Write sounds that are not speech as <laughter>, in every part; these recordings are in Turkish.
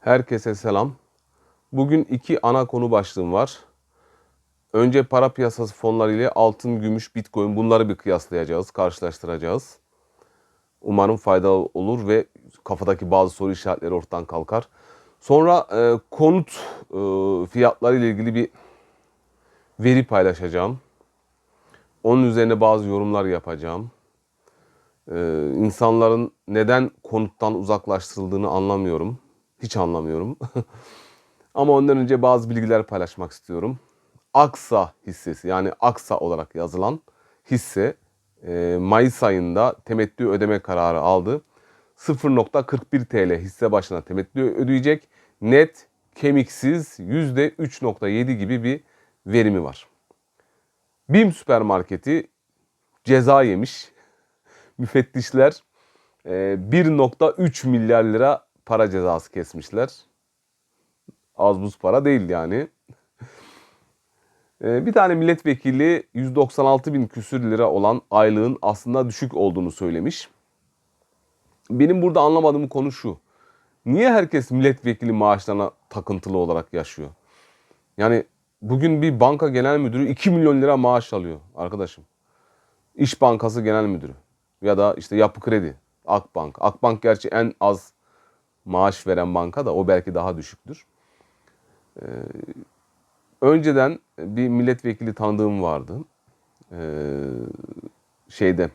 Herkese selam. Bugün iki ana konu başlığım var. Önce para piyasası fonları ile altın, gümüş, bitcoin bunları bir kıyaslayacağız, karşılaştıracağız. Umarım faydalı olur ve kafadaki bazı soru işaretleri ortadan kalkar. Sonra e, konut e, fiyatları ile ilgili bir veri paylaşacağım. Onun üzerine bazı yorumlar yapacağım. Ee, insanların neden konuttan uzaklaştırıldığını anlamıyorum. Hiç anlamıyorum. <laughs> Ama ondan önce bazı bilgiler paylaşmak istiyorum. Aksa hissesi yani Aksa olarak yazılan hisse e, Mayıs ayında temettü ödeme kararı aldı. 0.41 TL hisse başına temettü ödeyecek. Net kemiksiz %3.7 gibi bir verimi var. BİM süpermarketi ceza yemiş. <laughs> Müfettişler e, 1.3 milyar lira para cezası kesmişler. Az buz para değil yani. E, Bir tane milletvekili 196 bin küsür lira olan aylığın aslında düşük olduğunu söylemiş. Benim burada anlamadığım konu şu. Niye herkes milletvekili maaşlarına takıntılı olarak yaşıyor? Yani bugün bir banka genel müdürü 2 milyon lira maaş alıyor arkadaşım. İş Bankası Genel Müdürü ya da işte Yapı Kredi, Akbank. Akbank gerçi en az maaş veren banka da o belki daha düşüktür. Ee, önceden bir milletvekili tanıdığım vardı. Ee, şeyde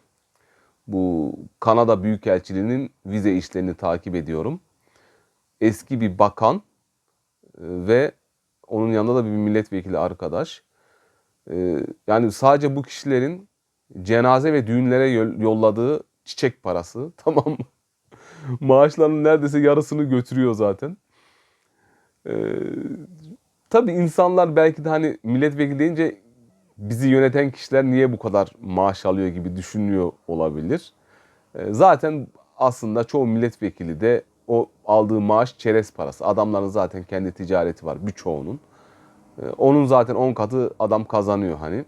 bu Kanada Büyükelçiliği'nin vize işlerini takip ediyorum. Eski bir bakan e, ve onun yanında da bir milletvekili arkadaş. Ee, yani sadece bu kişilerin cenaze ve düğünlere yol- yolladığı çiçek parası <laughs> tamam mı? <laughs> Maaşlarının neredeyse yarısını götürüyor zaten. Ee, tabii insanlar belki de hani milletvekili deyince bizi yöneten kişiler niye bu kadar maaş alıyor gibi düşünüyor olabilir. Ee, zaten aslında çoğu milletvekili de o aldığı maaş çerez parası. Adamların zaten kendi ticareti var birçoğunun. Ee, onun zaten 10 katı adam kazanıyor hani.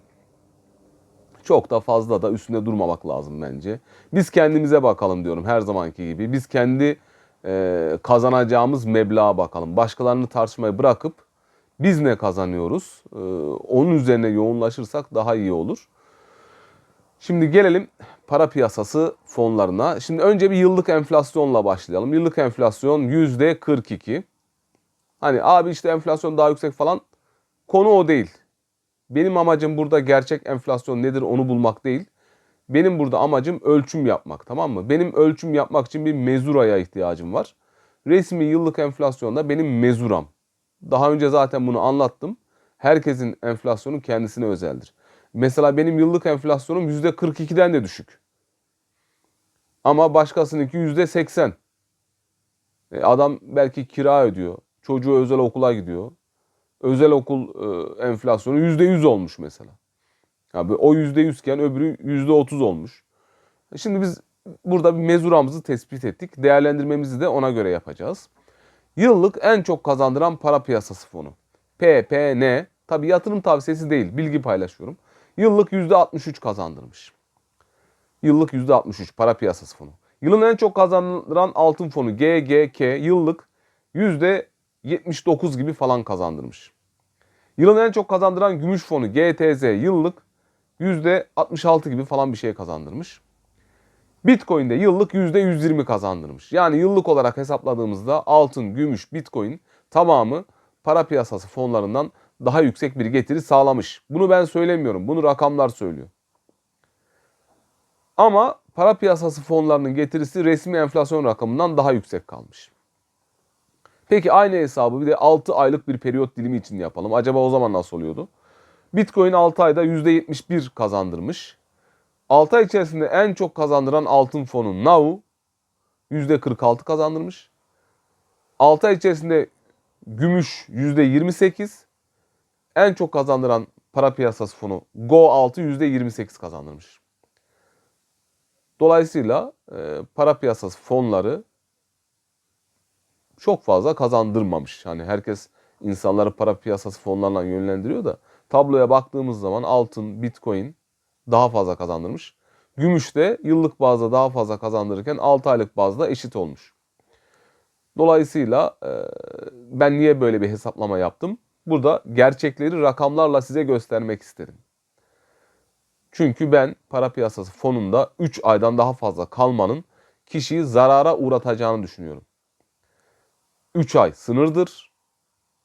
Çok da fazla da üstünde durmamak lazım bence. Biz kendimize bakalım diyorum her zamanki gibi. Biz kendi e, kazanacağımız meblağa bakalım. Başkalarını tartışmayı bırakıp biz ne kazanıyoruz? E, onun üzerine yoğunlaşırsak daha iyi olur. Şimdi gelelim para piyasası fonlarına. Şimdi önce bir yıllık enflasyonla başlayalım. Yıllık enflasyon %42. Hani abi işte enflasyon daha yüksek falan. Konu o değil. Benim amacım burada gerçek enflasyon nedir onu bulmak değil. Benim burada amacım ölçüm yapmak tamam mı? Benim ölçüm yapmak için bir mezuraya ihtiyacım var. Resmi yıllık enflasyonda benim mezuram. Daha önce zaten bunu anlattım. Herkesin enflasyonu kendisine özeldir. Mesela benim yıllık enflasyonum %42'den de düşük. Ama başkasınınki %80. E, adam belki kira ödüyor. Çocuğu özel okula gidiyor özel okul e, enflasyonu %100 olmuş mesela. Abi o %100 iken öbürü %30 olmuş. Şimdi biz burada bir mezuramızı tespit ettik. Değerlendirmemizi de ona göre yapacağız. Yıllık en çok kazandıran para piyasası fonu. PPN. Tabi yatırım tavsiyesi değil. Bilgi paylaşıyorum. Yıllık %63 kazandırmış. Yıllık %63 para piyasası fonu. Yılın en çok kazandıran altın fonu GGK yıllık %79 gibi falan kazandırmış. Yılın en çok kazandıran gümüş fonu GTZ yıllık %66 gibi falan bir şey kazandırmış. Bitcoin'de yıllık %120 kazandırmış. Yani yıllık olarak hesapladığımızda altın, gümüş, Bitcoin tamamı para piyasası fonlarından daha yüksek bir getiri sağlamış. Bunu ben söylemiyorum. Bunu rakamlar söylüyor. Ama para piyasası fonlarının getirisi resmi enflasyon rakamından daha yüksek kalmış. Peki aynı hesabı bir de 6 aylık bir periyot dilimi için yapalım. Acaba o zaman nasıl oluyordu? Bitcoin 6 ayda %71 kazandırmış. 6 ay içerisinde en çok kazandıran altın fonu Now %46 kazandırmış. 6 ay içerisinde gümüş %28. En çok kazandıran para piyasası fonu Go 6 %28 kazandırmış. Dolayısıyla e, para piyasası fonları çok fazla kazandırmamış. Hani herkes insanları para piyasası fonlarına yönlendiriyor da tabloya baktığımız zaman altın, bitcoin daha fazla kazandırmış. Gümüş de yıllık bazda daha fazla kazandırırken 6 aylık bazda eşit olmuş. Dolayısıyla e, ben niye böyle bir hesaplama yaptım? Burada gerçekleri rakamlarla size göstermek istedim. Çünkü ben para piyasası fonunda 3 aydan daha fazla kalmanın kişiyi zarara uğratacağını düşünüyorum. 3 ay sınırdır.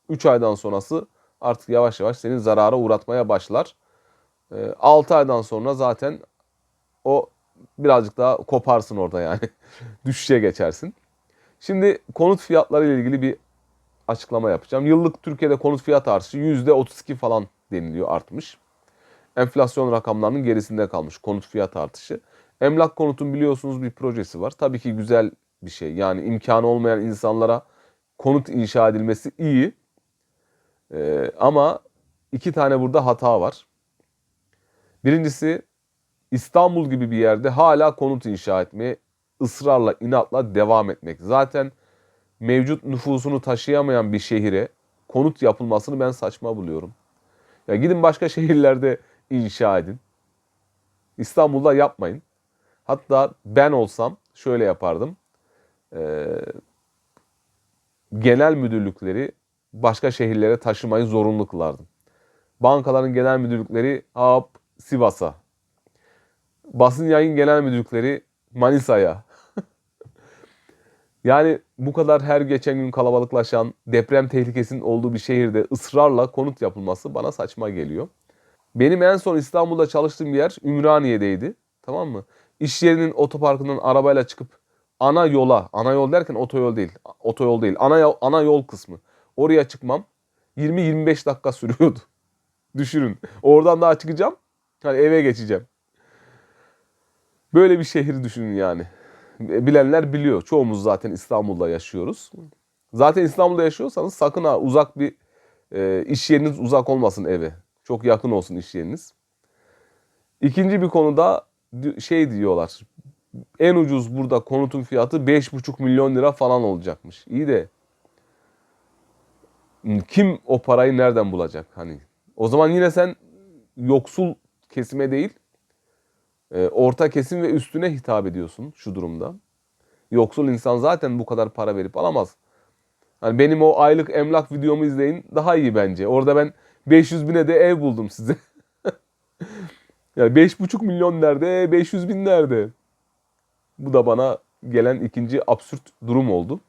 3 aydan sonrası artık yavaş yavaş seni zarara uğratmaya başlar. 6 aydan sonra zaten o birazcık daha koparsın orada yani. <laughs> Düşüşe geçersin. Şimdi konut fiyatları ile ilgili bir açıklama yapacağım. Yıllık Türkiye'de konut fiyat artışı %32 falan deniliyor artmış. Enflasyon rakamlarının gerisinde kalmış konut fiyat artışı. Emlak konutun biliyorsunuz bir projesi var. Tabii ki güzel bir şey. Yani imkanı olmayan insanlara konut inşa edilmesi iyi. Ee, ama iki tane burada hata var. Birincisi İstanbul gibi bir yerde hala konut inşa etmeye ısrarla, inatla devam etmek. Zaten mevcut nüfusunu taşıyamayan bir şehire konut yapılmasını ben saçma buluyorum. Ya gidin başka <laughs> şehirlerde inşa edin. İstanbul'da yapmayın. Hatta ben olsam şöyle yapardım. Ee, genel müdürlükleri başka şehirlere taşımayı zorunlu kılardım. Bankaların genel müdürlükleri hop Sivas'a. Basın yayın genel müdürlükleri Manisa'ya. <laughs> yani bu kadar her geçen gün kalabalıklaşan, deprem tehlikesinin olduğu bir şehirde ısrarla konut yapılması bana saçma geliyor. Benim en son İstanbul'da çalıştığım yer Ümraniye'deydi. Tamam mı? İş yerinin otoparkından arabayla çıkıp ana yola, ana yol derken otoyol değil, otoyol değil, ana ana yol kısmı. Oraya çıkmam 20-25 dakika sürüyordu. <laughs> Düşünün. Oradan daha çıkacağım. Hani eve geçeceğim. Böyle bir şehir düşünün yani. Bilenler biliyor. Çoğumuz zaten İstanbul'da yaşıyoruz. Zaten İstanbul'da yaşıyorsanız sakın ha uzak bir e, iş yeriniz uzak olmasın eve. Çok yakın olsun iş yeriniz. İkinci bir konuda şey diyorlar. En ucuz burada konutun fiyatı 5,5 milyon lira falan olacakmış. İyi de kim o parayı nereden bulacak? Hani o zaman yine sen yoksul kesime değil, e, orta kesim ve üstüne hitap ediyorsun şu durumda. Yoksul insan zaten bu kadar para verip alamaz. Hani benim o aylık emlak videomu izleyin daha iyi bence. Orada ben 500 bine de ev buldum size. <laughs> yani 5,5 milyon nerede, 500 bin nerede? Bu da bana gelen ikinci absürt durum oldu.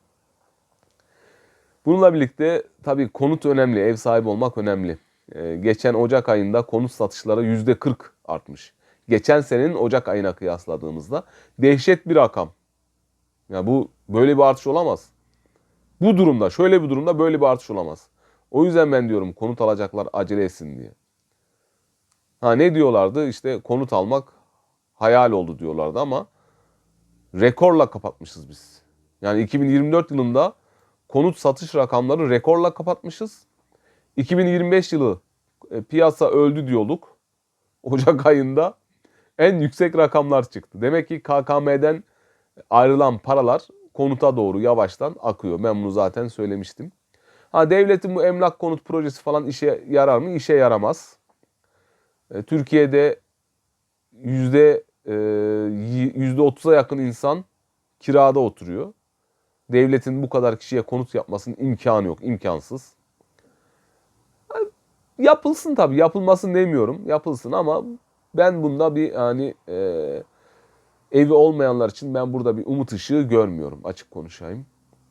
Bununla birlikte tabii konut önemli, ev sahibi olmak önemli. Ee, geçen Ocak ayında konut satışları %40 artmış. Geçen senenin Ocak ayına kıyasladığımızda dehşet bir rakam. Ya yani bu böyle bir artış olamaz. Bu durumda, şöyle bir durumda böyle bir artış olamaz. O yüzden ben diyorum konut alacaklar acele etsin diye. Ha ne diyorlardı? İşte konut almak hayal oldu diyorlardı ama rekorla kapatmışız biz. Yani 2024 yılında konut satış rakamları rekorla kapatmışız. 2025 yılı e, piyasa öldü diyorduk. <laughs> Ocak ayında en yüksek rakamlar çıktı. Demek ki KKM'den ayrılan paralar konuta doğru yavaştan akıyor. Ben bunu zaten söylemiştim. Ha devletin bu emlak konut projesi falan işe yarar mı? İşe yaramaz. E, Türkiye'de yüzde e, yüzde otuza yakın insan kirada oturuyor. Devletin bu kadar kişiye konut yapmasının imkanı yok, imkansız. Yapılsın tabii, yapılmasın demiyorum, yapılsın ama ben bunda bir hani e, evi olmayanlar için ben burada bir umut ışığı görmüyorum açık konuşayım.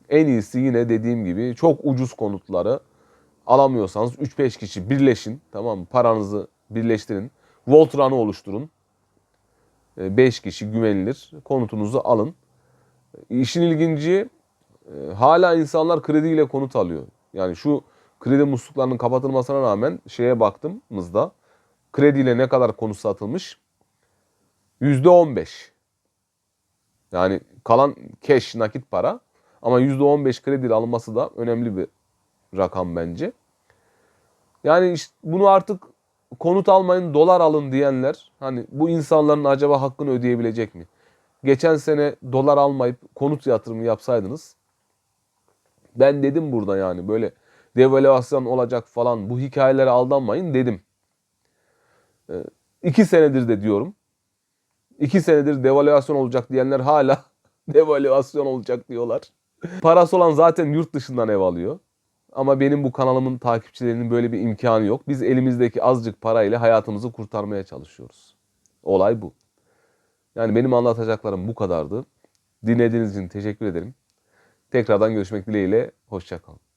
En iyisi yine dediğim gibi çok ucuz konutları alamıyorsanız 3-5 kişi birleşin tamam mı? Paranızı birleştirin. Voltran'ı oluşturun. 5 kişi güvenilir. Konutunuzu alın. İşin ilginci hala insanlar krediyle konut alıyor. Yani şu kredi musluklarının kapatılmasına rağmen şeye baktığımızda krediyle ne kadar konut satılmış? %15. Yani kalan cash nakit para ama %15 krediyle alınması da önemli bir rakam bence. Yani işte bunu artık konut almayın dolar alın diyenler hani bu insanların acaba hakkını ödeyebilecek mi? Geçen sene dolar almayıp konut yatırımı yapsaydınız ben dedim burada yani böyle devalüasyon olacak falan bu hikayelere aldanmayın dedim. Ee, iki senedir de diyorum. İki senedir devalüasyon olacak diyenler hala <laughs> devalüasyon olacak diyorlar. Parası olan zaten yurt dışından ev alıyor. Ama benim bu kanalımın takipçilerinin böyle bir imkanı yok. Biz elimizdeki azıcık parayla hayatımızı kurtarmaya çalışıyoruz. Olay bu. Yani benim anlatacaklarım bu kadardı. Dinlediğiniz için teşekkür ederim. Tekrardan görüşmek dileğiyle. Hoşçakalın.